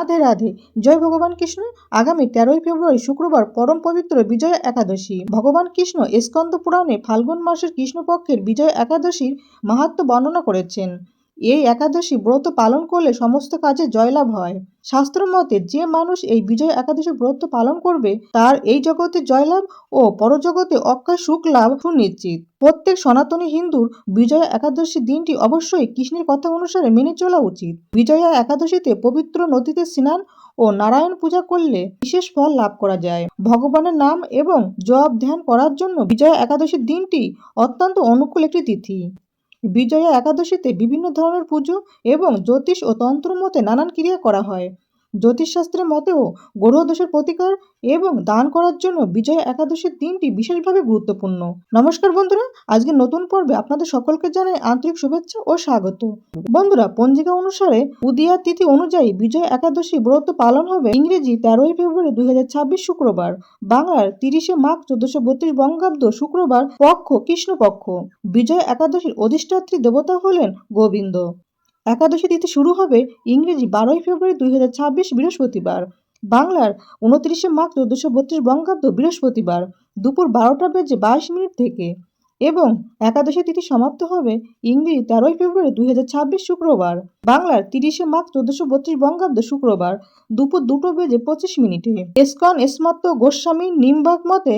রাধে রাধে। জয় ভগবান কৃষ্ণ। আগামী তেরোই ফেব্রুয়ারি শুক্রবার পরম পবিত্র বিজয়া একাদশী। ভগবান কৃষ্ণ স্কন্দ পুরাণে ফাল্গুন মাসের কৃষ্ণপক্ষের বিজয় একাদশীর মাহাত্ম বর্ণনা করেছেন। এই একাদশী ব্রত পালন করলে সমস্ত কাজে জয়লাভ হয়। শাস্ত্র মতে, যে মানুষ এই বিজয় একাদশী ব্রত পালন করবে, তার এই জগতে জয়লাভ ও পরজগতে অক্ষয় সুখ লাভ সুনিশ্চিত। প্রত্যেক সনাতনী হিন্দুর বিজয়া একাদশী দিনটি অবশ্যই কৃষ্ণের কথা অনুসারে মেনে চলা উচিত। বিজয়া একাদশীতে পবিত্র নদীতে স্নান ও নারায়ণ পূজা করলে বিশেষ ফল লাভ করা যায়। ভগবানের নাম এবং জপ ধ্যান করার জন্য বিজয়া একাদশীর দিনটি অত্যন্ত অনুকূল একটি তিথি। বিজয়া একাদশীতে বিভিন্ন ধরনের পুজো এবং জ্যোতিষ ও তন্ত্র মতে নানান ক্রিয়া করা হয়। জ্যোতিষশাস্ত্রের মতেও গ্রহদোষের প্রতিকার এবং দান করার জন্য বিজয়া একাদশীর দিনটি বিশেষভাবে গুরুত্বপূর্ণ। নমস্কার বন্ধুরা আজকে নতুন পর্বে আপনাদের সকলকে জানাই আন্তরিক শুভেচ্ছা ও স্বাগত। বন্ধুরা, পঞ্জিকা অনুসারে উদিয়া তিথি অনুযায়ী বিজয় একাদশী ব্রত পালন হবে ইংরেজি তেরোই ফেব্রুয়ারি দুই হাজার ছাব্বিশ শুক্রবার, বাংলার তিরিশে মাঘ চোদ্দশো বত্রিশ বঙ্গাব্দ শুক্রবার পক্ষ কৃষ্ণপক্ষ। বিজয় একাদশীর অধিষ্ঠাত্রী দেবতা হলেন গোবিন্দ। একাদশী তিথি শুরু হবে ইংরেজি বারোই ফেব্রুয়ারি দুই হাজার ছাব্বিশ বৃহস্পতিবার। বাংলার উনত্রিশে মাঘ চোদ্দশো বত্রিশ বঙ্গাব্দ বৃহস্পতিবার দুপুর বারোটা বেজে বাইশ মিনিট থেকে। এবং একাদশী তিথি সমাপ্ত হবে ইংরেজি তেরোই ফেব্রুয়ারি দুই হাজার ছাব্বিশ শুক্রবার। বাংলার তিরিশে মাঘ চোদ্দশো বত্রিশ বঙ্গাব্দ শুক্রবার দুপুর দুটো বেজে পঁচিশ মিনিটে। এসকন এসমাত্ত গোস্বামী নিমবাগ মতে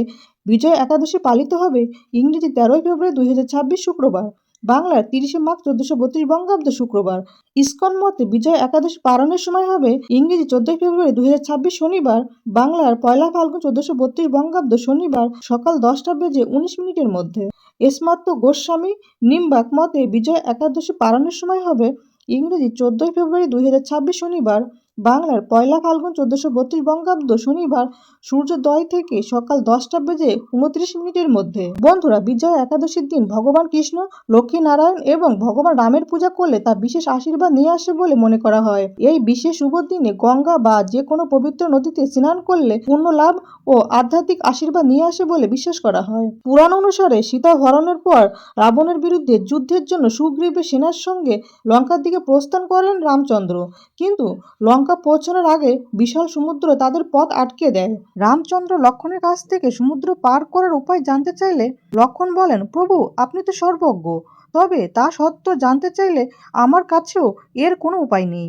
বিজয় একাদশী পালিত হবে ইংরেজি তেরোই ফেব্রুয়ারি দুই হাজার ছাব্বিশ শুক্রবার। বাংলার তিরিশে মার্চ চোদ্দশো বত্রিশ বঙ্গাব্দ শুক্রবার। ইস্কন মতে বিজয় একাদশী পালনের সময় হবে ইংরেজি চোদ্দই ফেব্রুয়ারি দুই ছাব্বিশ শনিবার, বাংলার পয়লা ফাল্গুন চোদ্দশো বত্রিশ বঙ্গাব্দ শনিবার সকাল দশটা বেজে উনিশ মিনিটের মধ্যে। এসমাত্র গোস্বামী নিম্বাক মতে বিজয় একাদশী পালনের সময় হবে ইংরেজি চোদ্দই ফেব্রুয়ারি দুই হাজার ছাব্বিশ শনিবার বাংলার পয়লা ফাল্গুন চোদ্দশো বত্রিশ বঙ্গাব্দ শনিবার সূর্যোদয় থেকে সকাল দশটা বেজে উনত্রিশ মিনিটের মধ্যে। বন্ধুরা, বিজয় একাদশীর দিন ভগবান কৃষ্ণ লক্ষ্মী নারায়ণ এবং ভগবান রামের পূজা করলে তা বিশেষ আশীর্বাদ নিয়ে আসে বলে মনে করা হয়। এই বিশেষ শুভ দিনে গঙ্গা বা যে কোনো পবিত্র নদীতে স্নান করলে পুণ্য লাভ ও আধ্যাত্মিক আশীর্বাদ নিয়ে আসে বলে বিশ্বাস করা হয়। পুরাণ অনুসারে সীতা হরণের পর রাবণের বিরুদ্ধে যুদ্ধের জন্য সুগ্রীবের সেনার সঙ্গে লঙ্কার দিকে প্রস্থান করেন রামচন্দ্র। কিন্তু লঙ্কা পৌঁছানোর আগে বিশাল সমুদ্র তাদের পথ আটকে দেয়। রামচন্দ্র লক্ষণের কাছ থেকে সমুদ্র পার করার উপায় জানতে চাইলে লক্ষণ বলেন, প্রভু, আপনি তো সর্বজ্ঞ। তবে তা সত্ত্বেও জানতে চাইলে আমার কাছেও এর কোনো উপায় নেই।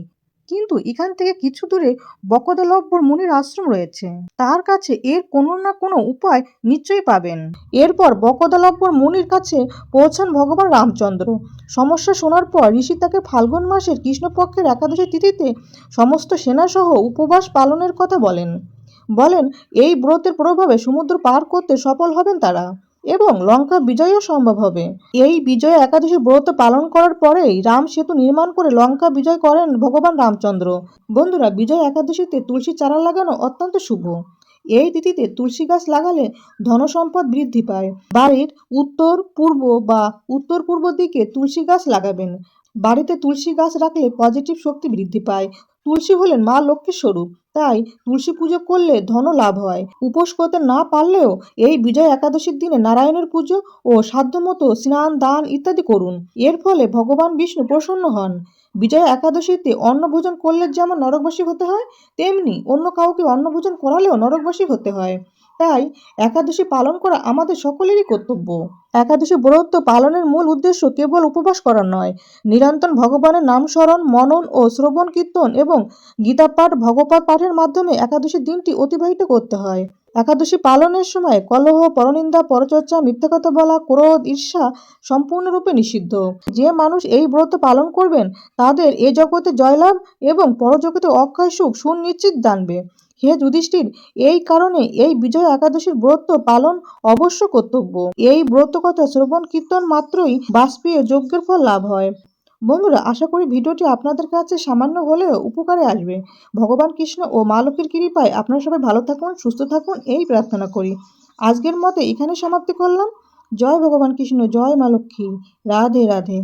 কিন্তু এখান থেকে কিছু দূরে বকদলব্বর মুনির আশ্রম রয়েছে। তার কাছে এর কোনো না কোনো উপায় নিশ্চয়ই পাবেন। এরপর বকদলব্বর মুনির কাছে পৌঁছান ভগবান রামচন্দ্র। সমস্যা শোনার পর ঋষি তাকে ফাল্গুন মাসের কৃষ্ণপক্ষের একাদশী তিথিতে সমস্ত সেনাসহ উপবাস পালনের কথা বলেন। বলেন, এই ব্রতের প্রভাবে সমুদ্র পার করতে সফল হবেন তারা। এবং লঙ্কা বিজয়ও সম্ভব হবে। এই বিজয় একাদশী ব্রত পালন করার পরেই রাম সেতু নির্মাণ করে লঙ্কা বিজয় করেন ভগবান রামচন্দ্র। বন্ধুরা, বিজয় একাদশীতে তুলসী চারা লাগানো অত্যন্ত শুভ। এই তিথিতে তুলসী গাছ লাগালে ধনসম্পদ বৃদ্ধি পায়। বাড়ির উত্তর, পূর্ব বা উত্তর পূর্ব দিকে তুলসী গাছ লাগাবেন। বাড়িতে তুলসী গাছ রাখলে পজিটিভ শক্তি বৃদ্ধি পায়। তুলসী হলেন মা লক্ষ্মী স্বরূপ। তাই তুলসী পুজো করলে ধন লাভ হয়। উপোস করতে না পারলেও এই বিজয় একাদশীর দিনে নারায়ণের পুজো ও সাধ্যমতো স্নান, দান ইত্যাদি করুন। এর ফলে ভগবান বিষ্ণু প্রসন্ন হন। বিজয় একাদশীতে অন্নভোজন করলে যেমন নরকবাসী হতে হয়, তেমনি অন্য কাউকে অন্নভোজন করালেও নরকবাসী হতে হয়। তাই একাদশী পালন করা আমাদের সকলেরই কর্তব্য। একাদশী ব্রত পালনের মূল উদ্দেশ্য কেবল উপবাস করা নয়। নিরন্তর ভগবানের নাম স্মরণ, মনন ও শ্রবণ, কীর্তন এবং গীতা পাঠ, ভগবত পাঠের মাধ্যমে একাদশী দিনটি অতিবাহিত করতে হয়। একাদশী পালনের সময় কলহ, পরনিন্দা, পরচর্চা, মিথ্যা কথা বলা, ক্রোধ, ঈর্ষা সম্পূর্ণরূপে নিষিদ্ধ। যে মানুষ এই ব্রত পালন করবেন, তাদের এ জগতে জয়লাভ এবং পরজগতে অক্ষয় সুখ সুনিশ্চিত জানবে। হে যুধিষ্ঠির, এই কারণে এই বিজয় একাদশীর ব্রত পালন অবশ্য কর্তব্য। এই ব্রত কথা শ্রবণ কীর্তন মাত্রই বাষ্পীয় যজ্ঞের ফল লাভ হয়। বন্ধুরা, আশা করি ভিডিওটি আপনাদের কাছে সামান্য হলেও উপকারে আসবে। ভগবান কৃষ্ণ ও মা লক্ষ্মীর কৃপায় আপনারা সবাই ভালো থাকুন, সুস্থ থাকুন, এই প্রার্থনা করি। আজকের মতে এখানে সমাপ্তি করলাম। জয় ভগবান কৃষ্ণ, জয় মা লক্ষ্মী। রাধে রাধে।